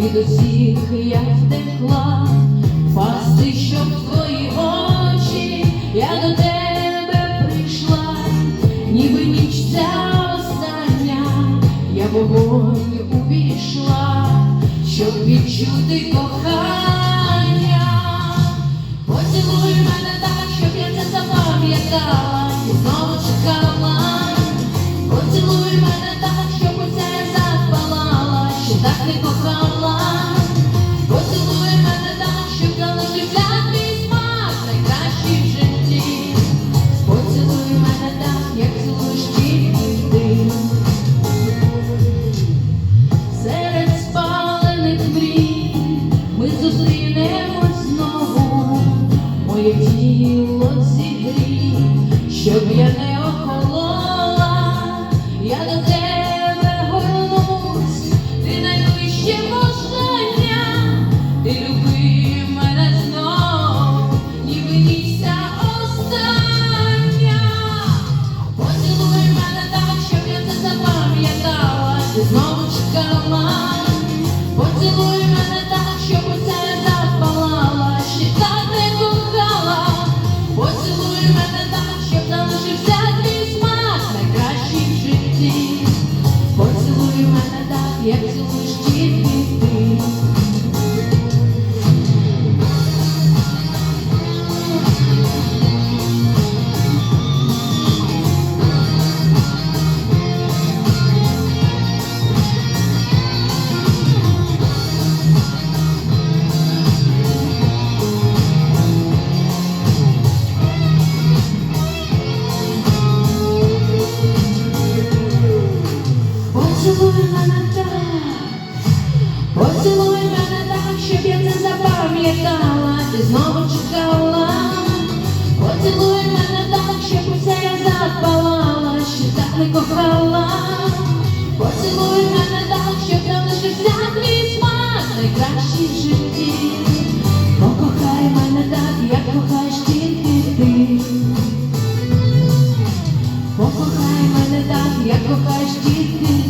Від усіх я втекла, пасти, щоб твої очі, я до тебе прийшла, ніби ніч остання, я вогонь увійшла, щоб відчути кохання. Зустрінемось знову, моє тіло зігрій, щоб я не охолола, я до тебе горнусь, ти найвище бажання, ти люби мене знов, ніби ніч остання. Поцілуй мене так, щоб я це запам'ятала, ти знову чекала. Мене так, як цілуєш Поцілуй мене так, щоб я не запам'ятала, ти знову чекала. Поцілуй мене так, щоб уся я запалала, що так не. Поцілуй мене так, щоб я лишився твій смак, в житті. Покохай мене так, як кохаєш тільки ти. Покохай мене так, як кохаєш тільки ти.